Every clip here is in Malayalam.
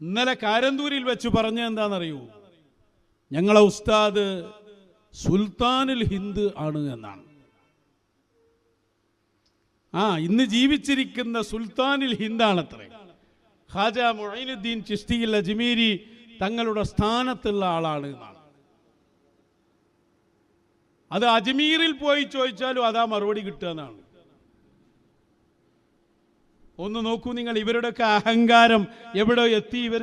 ഇന്നലെ കാരന്തൂരിൽ വെച്ച് പറഞ്ഞ എന്താണെന്നറിയൂ? ഞങ്ങളെ ഉസ്താദ് സുൽത്താനുൽ ഹിന്ദ് ആണ് എന്നാണ്. ആ ഇന്ന് ജീവിച്ചിരിക്കുന്ന സുൽത്താനുൽ ഹിന്ദാണത്രേ ഖാജ മൊഴൈനുദ്ദീൻ ചിസ്തിയിൽ അജ്മീരി തങ്ങളുടെ സ്ഥാനത്തുള്ള ആളാണ് എന്നാണ്. അത് അജ്മീറിൽ പോയി ചോദിച്ചാലും അതാ മറുപടി കിട്ടുക എന്നാണ്. ഒന്ന് നോക്കൂ നിങ്ങൾ ഇവരുടെയൊക്കെ അഹങ്കാരം എവിടെ എത്തി ഇവർ.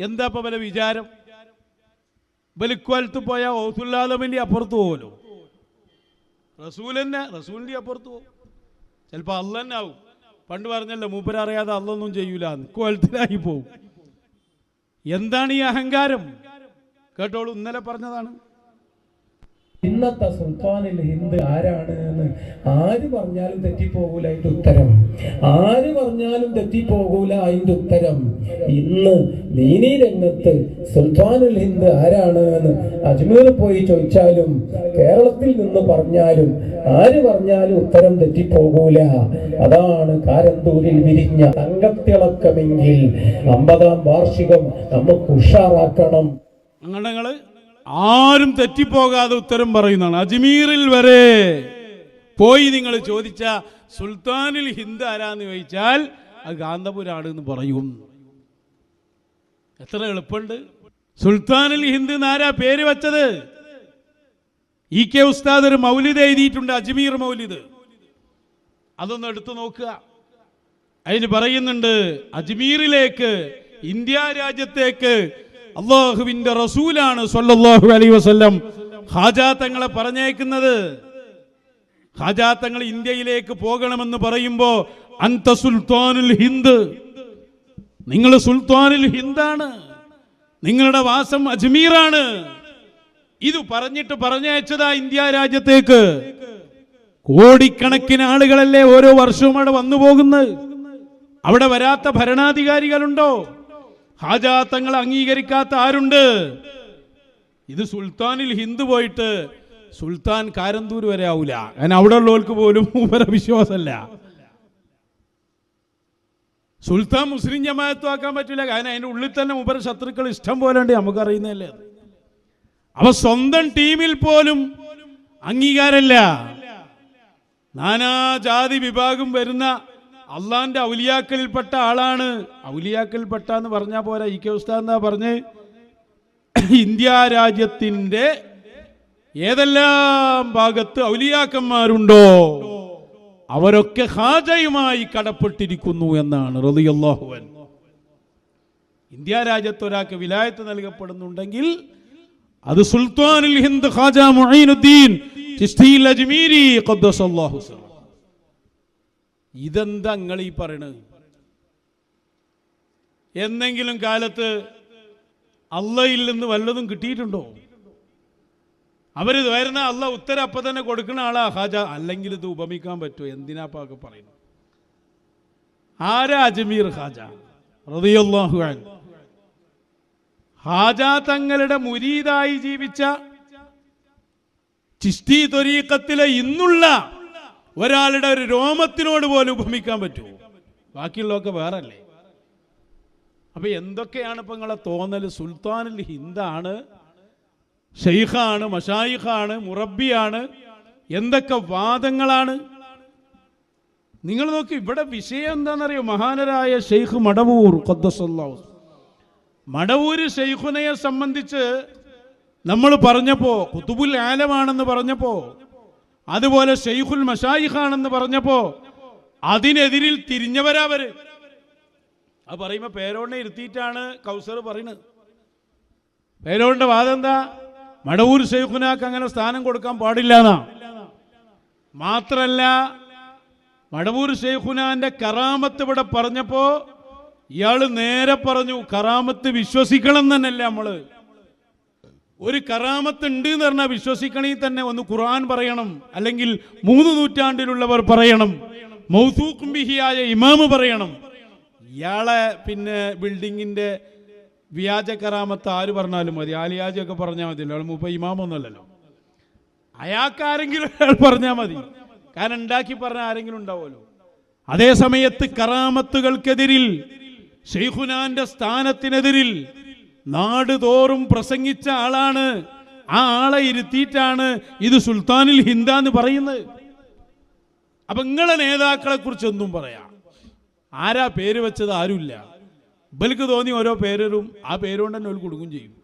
എന്താ പോലെ വല്ല വിചാരം? ബലിക്കോലത്ത് പോയ ഓസുല്ലാദമിന്റെ അപ്പുറത്ത് പോകുമല്ലോ റസൂൽ തന്നെ റസൂലിന്റെ അപ്പുറത്ത് പോകും ചിലപ്പോൾ അല്ല തന്നെ ആവും. പണ്ട് പറഞ്ഞല്ലോ മൂപ്പരറിയാതെ അല്ലൊന്നും ചെയ്യൂല കോലത്തിലായി പോവും. എന്താണ് ഈ അഹങ്കാരം? കേട്ടോളൂ ഇന്നലെ പറഞ്ഞതാണ്. ഇന്നത്തെ സുൽത്താനിൽ ഹിന്ദ് ആരാണ് എന്ന് ആര് പറഞ്ഞാലും തെറ്റിപ്പോകൂല അതിന്റെ ഉത്തരം. ആര് പറഞ്ഞാലും തെറ്റിപ്പോകൂല അതിന്റെ ഉത്തരം. ഇന്ന് ദീനീ രംഗത്ത് സുൽത്താനുൽ ഹിന്ദ് ആരാണ് എന്ന് അജ്മീർ പോയി ചോദിച്ചാലും കേരളത്തിൽ നിന്ന് പറഞ്ഞാലും ആര് പറഞ്ഞാലും ഉത്തരം തെറ്റിപ്പോകൂല. അതാണ് കാരന്തൂരിൽ വിരിഞ്ഞ തങ്കത്തിളക്കമെങ്കിൽ അമ്പതാം വാർഷികം നമുക്ക് ഉഷാറാക്കണം. അങ്ങനെ ആരും തെറ്റിപ്പോകാതെ ഉത്തരം പറയുന്നതാണ്. അജ്മീറിൽ വരെ പോയി നിങ്ങൾ ചോദിച്ച സുൽത്താനിൽ ഹിന്ദ് ആരാന്ന് ചോദിച്ചാൽ അത് കാന്തപുരാണ് എന്ന് പറയും. എത്ര എളുപ്പമുണ്ട്? സുൽത്താനിൽ ഹിന്ദ് എന്നാരാ പേര് വെച്ചത്? ഇ കെ ഉസ്താദ് ഒരു മൗലിദ് എഴുതിയിട്ടുണ്ട് അജ്മീർ മൗലിദ്. അതൊന്ന് എടുത്തു നോക്കുക. അതിന് പറയുന്നുണ്ട് അജ്മീറിലേക്ക് ഇന്ത്യ രാജ്യത്തേക്ക് അള്ളാഹുവിന്റെ റസൂലാണ് സല്ലല്ലാഹു അലൈഹി വസല്ലം ഹാജാത്തങ്ങളെ പറഞ്ഞേക്കുന്നത് ഹാജാത്തങ്ങൾ ഇന്ത്യയിലേക്ക് പോകണമെന്ന് പറയുമ്പോ അന്ത സുൽത്താനുൽ ഹിന്ദ്. നിങ്ങൾ സുൽത്താനുൽ ഹിന്ദാണ്. നിങ്ങളുടെ വാസം അജ്മീറാണ്. ഇത് പറഞ്ഞിട്ട് പറഞ്ഞയച്ചതാ ഇന്ത്യ രാജ്യത്തേക്ക്. കോടിക്കണക്കിന് ആളുകളല്ലേ ഓരോ വർഷവും അവിടെ വന്നു പോകുന്നത് അവിടെ വരാത്ത ഭരണാധികാരികളുണ്ടോ? ഹാജാത്തങ്ങൾ അംഗീകരിക്കാത്ത ആരുണ്ട്? ഇത് സുൽത്താനിൽ ഹിന്ദു പോയിട്ട് സുൽത്താൻ കാരന്തൂർ വരെ ആവൂല. കാരണം അവിടെ ഉള്ളവർക്ക് പോലും ഉപര വിശ്വാസമല്ല. സുൽത്താൻ മുസ്ലിം ജമാഅത്ത് ആക്കാൻ പറ്റില്ല കാരണം അതിന്റെ ഉള്ളിൽ തന്നെ ഉപര ശത്രുക്കൾ ഇഷ്ടം പോലെ ഉണ്ട്. നമുക്കറിയുന്നതല്ലേ അവ സ്വന്തം ടീമിൽ പോലും അംഗീകാരമില്ല. നാനാജാതി വിഭാഗം വരുന്ന അള്ളാന്റെ ഔലിയാക്കളിൽപ്പെട്ട ആളാണ്. ഔലിയാക്കളിൽപ്പെട്ട എന്ന് പറഞ്ഞാൽ പോരാ. ഇ കെ ഉസ്താദ് എന്താ പറഞ്ഞ്? ഇന്ത്യ രാജ്യത്തിന്റെ ഏതെല്ലാം ഭാഗത്ത് ഔലിയാക്കന്മാരുണ്ടോ? അവരൊക്കെ ഹാജയുമായി കടപ്പെട്ടിരിക്കുന്നു എന്നാണ്. റതിയല്ലാഹുവൻ ഇന്ത്യ രാജ്യത്ത് ഒരാൾക്ക് വിലായത്ത് നൽകപ്പെടുന്നുണ്ടെങ്കിൽ അത് സുൽത്താനുൽ ഹിന്ദ് ഖാജ മുഈനുദ്ദീൻ ചിസ്തിയിൽ അജ്മീരി ഖദ്ദസല്ലാഹു സിറഹു ഇതെന്താ നിങ്ങൾ ഈ പറയണത്? എന്നെങ്കിലും കാലത്ത് അള്ളയിൽ നിന്ന് വല്ലതും കിട്ടിയിട്ടുണ്ടോ? അവർ വരുന്ന അള്ള ഉത്തരം അപ്പം തന്നെ കൊടുക്കുന്ന ആളാ ഹാജ. അല്ലെങ്കിൽ ഇത് ഉപമിക്കാൻ പറ്റുമോ? എന്തിനാപ്പാ പാക്കെ പറയുന്നു ആരാ അജ്മീർ ഹാജ? റളിയല്ലാഹു അൻഹു. ഹാജ തങ്ങളുടെ മുരീതായി ജീവിച്ച ചിസ്തി തൊരീക്കത്തിലെ ഇന്നുള്ള ഒരാളുടെ ഒരു രോമത്തിനോട് പോലും ഉപമിക്കാൻ പറ്റുമോ ബാക്കിയുള്ളതൊക്കെ വേറല്ലേ? അപ്പൊ എന്തൊക്കെയാണ് ഇപ്പൊ നിങ്ങളെ തോന്നൽ സുൽത്താനിൽ ഹിന്ദാണ് ഷെയ്ഖാണ് മഷായിഖാണ് മുറബിയാണ് എന്തൊക്കെ വാദങ്ങളാണ്? നിങ്ങൾ നോക്കി ഇവിടെ വിഷയം എന്താണെന്നറിയോ? മഹാനരായ ഷെയ്ഖ് മടവൂർ ഖദ്ദസല്ലാഹു മടവൂര് ഷെയ്ഖുനയെ സംബന്ധിച്ച് നമ്മൾ പറഞ്ഞപ്പോ കുത്തുബുൽ ആലമാണെന്ന് പറഞ്ഞപ്പോ അതുപോലെ ഷെയ്ഖുൽ മഷായിഖാണെന്ന് പറഞ്ഞപ്പോ അതിനെതിരിൽ തിരിഞ്ഞവരാവര്. അത് പറയുമ്പോ പേരോടിനെ ഇരുത്തിയിട്ടാണ് കൗസർ പറയുന്നത്. പേരോടിന്റെ വാദം എന്താ മടവൂർ ഷെയ്ഖുനാക്ക് അങ്ങനെ സ്ഥാനം കൊടുക്കാൻ പാടില്ല എന്നാ മാത്രല്ല മടവൂർ ഷെയ്ഖുനാന്റെ കറാമത്ത് ഇവിടെ പറഞ്ഞപ്പോ ഇയാൾ നേരെ പറഞ്ഞു കറാമത്ത് വിശ്വസിക്കണം തന്നെയല്ലേ നമ്മൾ. ഒരു കറാമത്ത് ഉണ്ട് എന്ന് പറഞ്ഞാൽ വിശ്വസിക്കണേ തന്നെ ഒന്ന് ഖുർആൻ പറയണം അല്ലെങ്കിൽ മൂന്ന് നൂറ്റാണ്ടിലുള്ളവർ പറയണം മൗസൂഖും ബിഹിയായ ഇമാമ് പറയണം. ഇയാളെ പിന്നെ ബിൽഡിങ്ങിന്റെ വ്യാജ കറാമത്ത് ആര് പറഞ്ഞാലും മതി ആലിയാജൊക്കെ പറഞ്ഞാൽ മതി അയാൾ മൂപ്പ ഇമാമൊന്നുമല്ലല്ലോ. അയാൾക്കാരെങ്കിലും അയാൾ പറഞ്ഞാൽ മതി കാരണം ഉണ്ടാക്കി പറഞ്ഞ ആരെങ്കിലും ഉണ്ടാവുമല്ലോ. അതേ സമയത്ത് കറാമത്തുകൾക്കെതിരിൽ ഷെയ്ഖുനാന്റെ സ്ഥാനത്തിനെതിരിൽ നാട് തോറും പ്രസംഗിച്ച ആളാണ്. ആ ആളെ ഇരുത്തിയിട്ടാണ് ഇത് സുൽത്താനിൽ ഹിന്ദ എന്ന് പറയുന്നത്. അപ്പൊ നിങ്ങളെ നേതാക്കളെ കുറിച്ച് ഒന്നും പറയാം. ആരാ പേര് വെച്ചത്? ആരുമില്ല. ഇവർക്ക് തോന്നി ഓരോ പേരും ആ പേരുകൊണ്ട് തന്നെ ഒരു കൊടുക്കും ചെയ്യും.